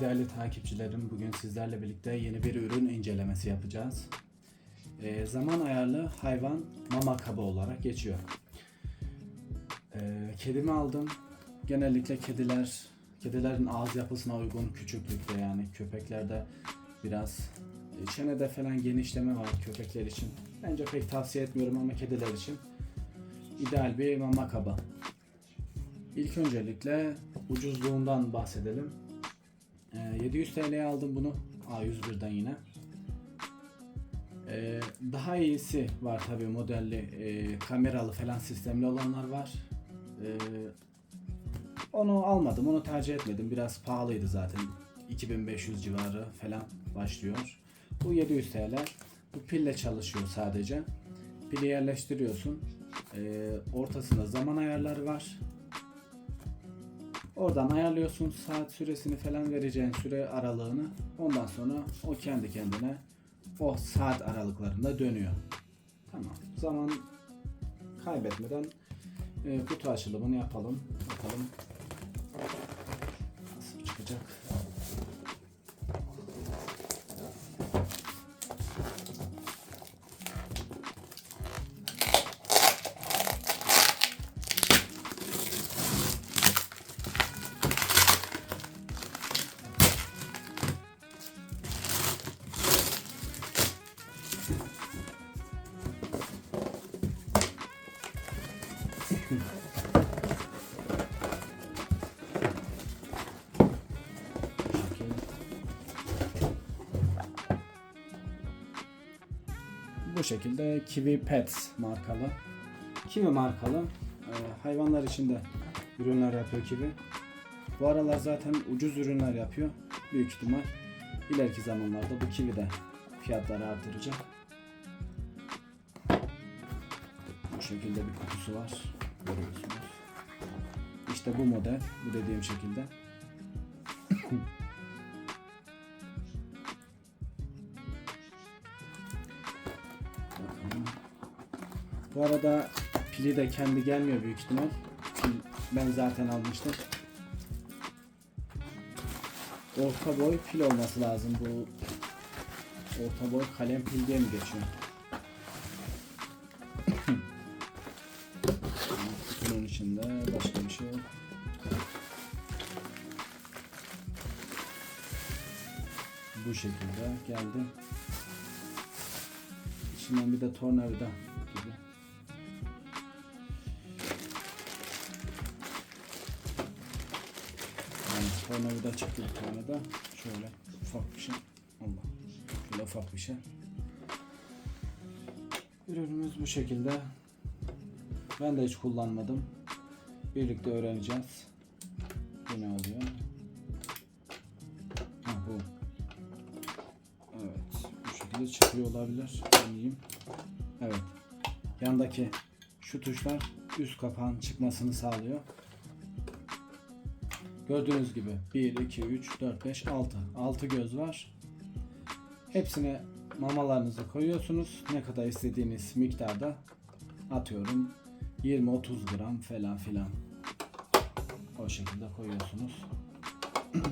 Merhaba değerli takipçilerim. Bugün sizlerle birlikte yeni bir ürün incelemesi yapacağız. Ee, zaman ayarlı hayvan mama kabı olarak geçiyor. Ee, kedimi aldım. Genellikle kediler, kedilerin ağız yapısına uygun küçüklükte yani köpeklerde biraz e, çenede falan genişleme var köpekler için. Bence pek tavsiye etmiyorum ama kediler için ideal bir mama kabı. İlk öncelikle ucuzluğundan bahsedelim. Ee, 700 TL'ye aldım bunu. A101'den yine. Ee, daha iyisi var tabi modelli e, kameralı falan sistemli olanlar var. Ee, onu almadım, onu tercih etmedim. Biraz pahalıydı zaten. 2500 civarı falan başlıyor. Bu 700 TL. Bu pille çalışıyor sadece. Pili yerleştiriyorsun. Ee, ortasında zaman ayarları var. Oradan ayarlıyorsun saat süresini falan vereceğin süre aralığını. Ondan sonra o kendi kendine o saat aralıklarında dönüyor. Tamam. Zaman kaybetmeden e, kutu açılımını yapalım. Bakalım nasıl çıkacak. Bu şekilde Kiwi Pets markalı. Kiwi markalı. e, hayvanlar için de ürünler yapıyor Kiwi. Bu aralar zaten ucuz ürünler yapıyor. Büyük ihtimal ileriki zamanlarda bu Kiwi de fiyatları artıracak. Bu şekilde bir kutusu var. Görüyorsunuz. İşte bu model. Bu dediğim şekilde. Bu arada pili de kendi gelmiyor büyük ihtimal. Ben zaten almıştım. Orta boy pil olması lazım bu. Orta boy kalem pil diye mi geçiyor? Kutunun içinde başka bir şey yok. Bu şekilde geldi. İçinden bir de tornavida tornavida çıktı bir tane de. Şöyle ufak bir şey. Allah. Şöyle ufak bir şey. Ürünümüz bu şekilde. Ben de hiç kullanmadım. Birlikte öğreneceğiz. Bu ne oluyor? Ha bu. Evet. Bu şekilde çıkıyor olabilir. Deneyeyim. Evet. Yandaki şu tuşlar üst kapağın çıkmasını sağlıyor. Gördüğünüz gibi 1, 2, 3, 4, 5, 6. 6 göz var. Hepsine mamalarınızı koyuyorsunuz. Ne kadar istediğiniz miktarda atıyorum 20-30 gram falan filan. O şekilde koyuyorsunuz.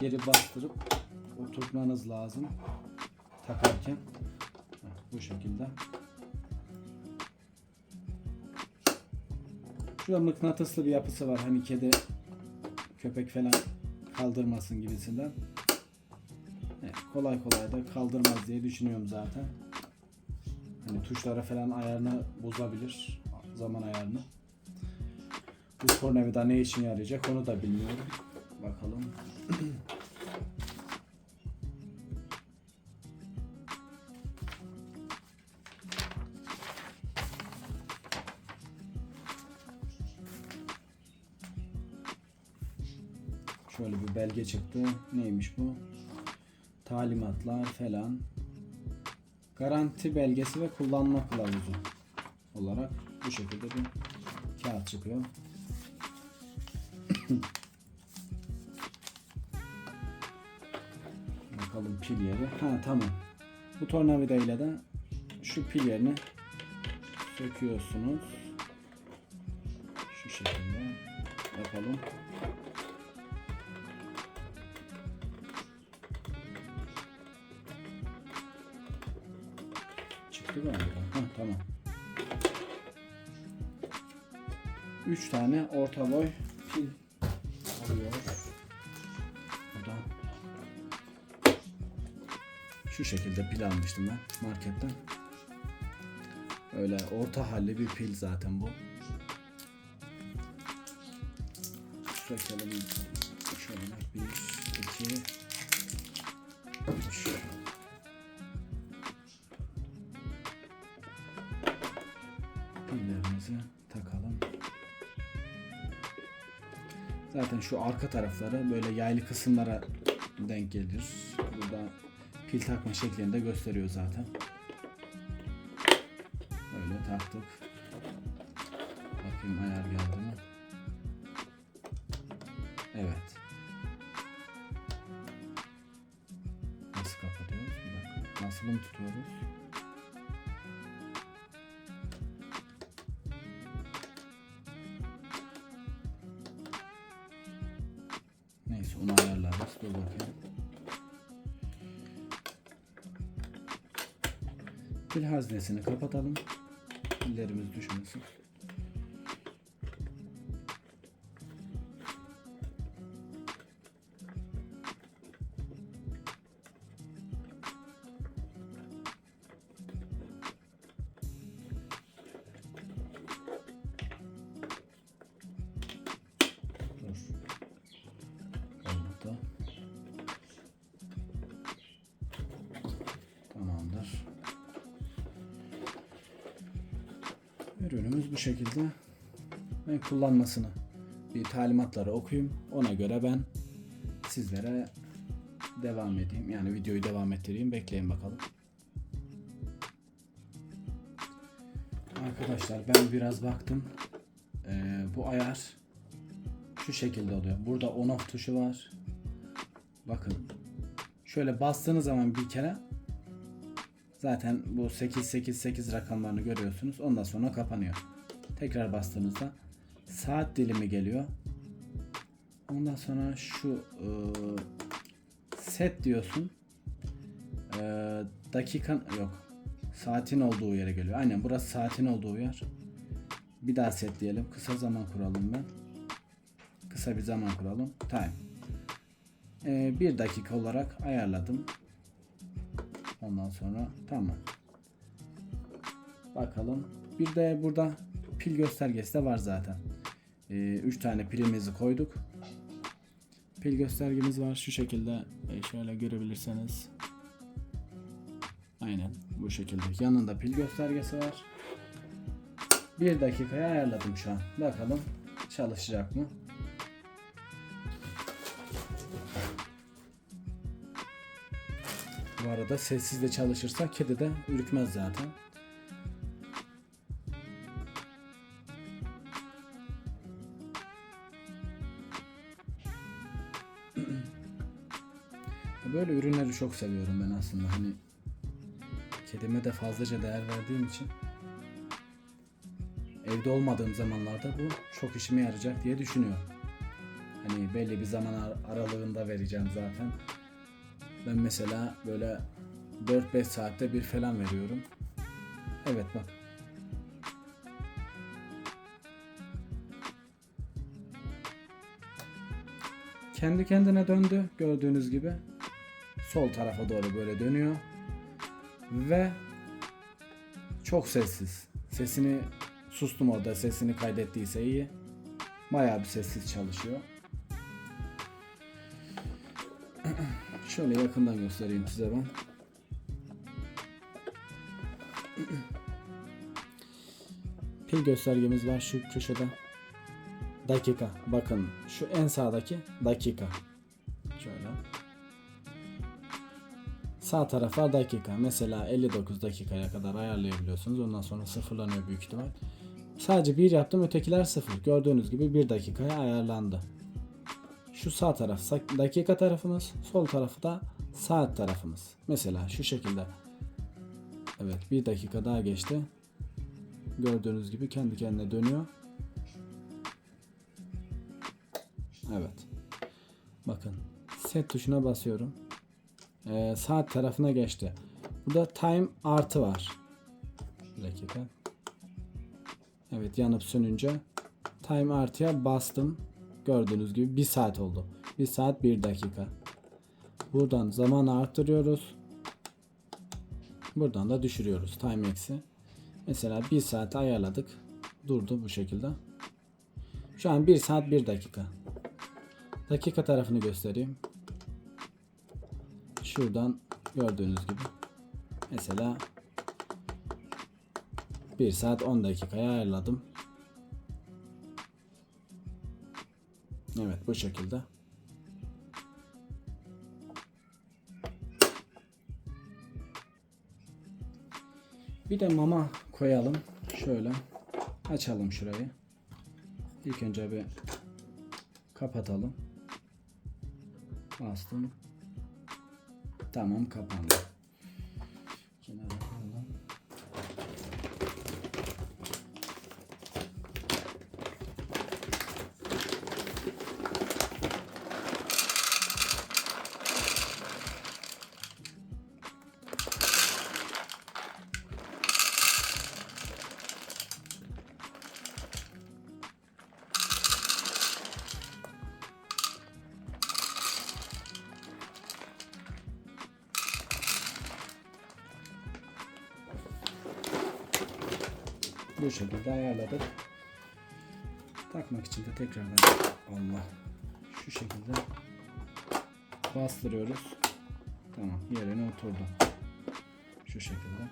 Geri bastırıp oturtmanız lazım takarken. Bu şekilde. Şurada mıknatıslı bir yapısı var. Hani kedi köpek falan kaldırmasın gibisinden. Evet, kolay kolay da kaldırmaz diye düşünüyorum zaten. Hani tuşlara falan ayarını bozabilir. Zaman ayarını. Bu tornavida ne için yarayacak onu da bilmiyorum. Bakalım. belge çıktı. Neymiş bu? Talimatlar falan. Garanti belgesi ve kullanma kılavuzu olarak bu şekilde bir kağıt çıkıyor. Bakalım pil yeri. Ha tamam. Bu tornavida ile de şu pil yerini söküyorsunuz. Şu şekilde. yapalım. Tamam. 3 tane orta boy pil alıyor. Bu da şu şekilde pil almıştım ben marketten. Öyle orta halli bir pil zaten bu. Çekelim. Şöyle bir, iki, üç. Zaten şu arka tarafları böyle yaylı kısımlara denk gelir. Burada pil takma şeklini de gösteriyor zaten. Böyle taktık. Bakayım ayar geldi mi? Evet. Nasıl kapatıyoruz? Bir dakika. Nasıl mı tutuyoruz? Pil haznesini kapatalım. Pillerimiz düşmesin. Ürünümüz bu şekilde. Ben kullanmasını bir talimatları okuyayım. Ona göre ben sizlere devam edeyim. Yani videoyu devam ettireyim. Bekleyin bakalım. Arkadaşlar ben biraz baktım. Ee, bu ayar şu şekilde oluyor. Burada on off tuşu var. Bakın. Şöyle bastığınız zaman bir kere zaten bu 888 rakamlarını görüyorsunuz. Ondan sonra kapanıyor. Tekrar bastığınızda saat dilimi geliyor. Ondan sonra şu e, set diyorsun. E, dakikan yok. Saatin olduğu yere geliyor. Aynen burası saatin olduğu yer. Bir daha set diyelim. Kısa zaman kuralım ben kısa bir zaman kuralım. Time. Ee, bir dakika olarak ayarladım. Ondan sonra tamam. Bakalım. Bir de burada pil göstergesi de var zaten. 3 tane pilimizi koyduk. Pil göstergemiz var. Şu şekilde e, şöyle görebilirseniz. Aynen bu şekilde. Yanında pil göstergesi var. Bir dakikaya ayarladım şu an. Bakalım çalışacak mı? Bu arada sessiz de çalışırsa kedi de ürkmez zaten. Böyle ürünleri çok seviyorum ben aslında. Hani kedime de fazlaca değer verdiğim için evde olmadığım zamanlarda bu çok işime yarayacak diye düşünüyorum. Hani belli bir zaman ar- aralığında vereceğim zaten. Ben mesela böyle 4-5 saatte bir falan veriyorum. Evet bak. Kendi kendine döndü gördüğünüz gibi. Sol tarafa doğru böyle dönüyor. Ve çok sessiz. Sesini sustum orada sesini kaydettiyse iyi. Bayağı bir sessiz çalışıyor. Şöyle yakından göstereyim size ben. Pil göstergemiz var şu köşede. Dakika. Bakın şu en sağdaki dakika. Şöyle. Sağ tarafa dakika. Mesela 59 dakikaya kadar ayarlayabiliyorsunuz. Ondan sonra sıfırlanıyor büyük ihtimal. Sadece bir yaptım ötekiler sıfır. Gördüğünüz gibi bir dakikaya ayarlandı. Şu sağ taraf dakika tarafımız, sol tarafı da saat tarafımız. Mesela şu şekilde. Evet bir dakika daha geçti. Gördüğünüz gibi kendi kendine dönüyor. Evet. Bakın set tuşuna basıyorum. Ee, saat tarafına geçti. Burada time artı var. Bir dakika. Evet yanıp sönünce time artıya bastım. Gördüğünüz gibi 1 saat oldu. 1 saat 1 dakika. Buradan zamanı arttırıyoruz. Buradan da düşürüyoruz time eksi. Mesela 1 saat ayarladık. Durdu bu şekilde. Şu an 1 saat 1 dakika. Dakika tarafını göstereyim. Şuradan gördüğünüz gibi. Mesela 1 saat 10 dakikaya ayarladım. Evet bu şekilde. Bir de mama koyalım. Şöyle açalım şurayı. İlk önce bir kapatalım. Bastım. Tamam kapandı. Bu şekilde ayarladık. Takmak için de tekrardan Allah şu şekilde bastırıyoruz. Tamam yerine oturdu. Şu şekilde.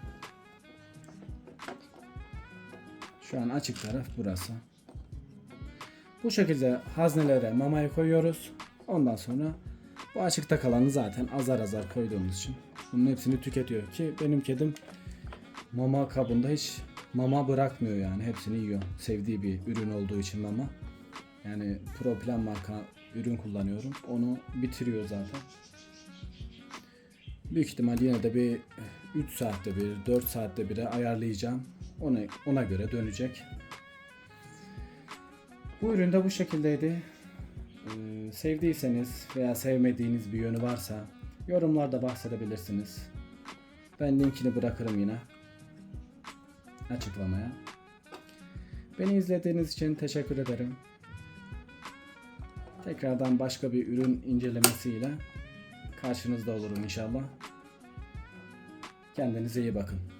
Şu an açık taraf burası. Bu şekilde haznelere mamayı koyuyoruz. Ondan sonra bu açıkta kalanı zaten azar azar koyduğumuz için bunun hepsini tüketiyor ki benim kedim mama kabında hiç mama bırakmıyor yani hepsini yiyor. Sevdiği bir ürün olduğu için mama. Yani Proplan marka ürün kullanıyorum. Onu bitiriyor zaten. Büyük ihtimal yine de bir 3 saatte bir, 4 saatte bire ayarlayacağım. Ona, ona göre dönecek. Bu ürün de bu şekildeydi. Ee, sevdiyseniz veya sevmediğiniz bir yönü varsa yorumlarda bahsedebilirsiniz. Ben linkini bırakırım yine açıklamaya. Beni izlediğiniz için teşekkür ederim. Tekrardan başka bir ürün incelemesiyle karşınızda olurum inşallah. Kendinize iyi bakın.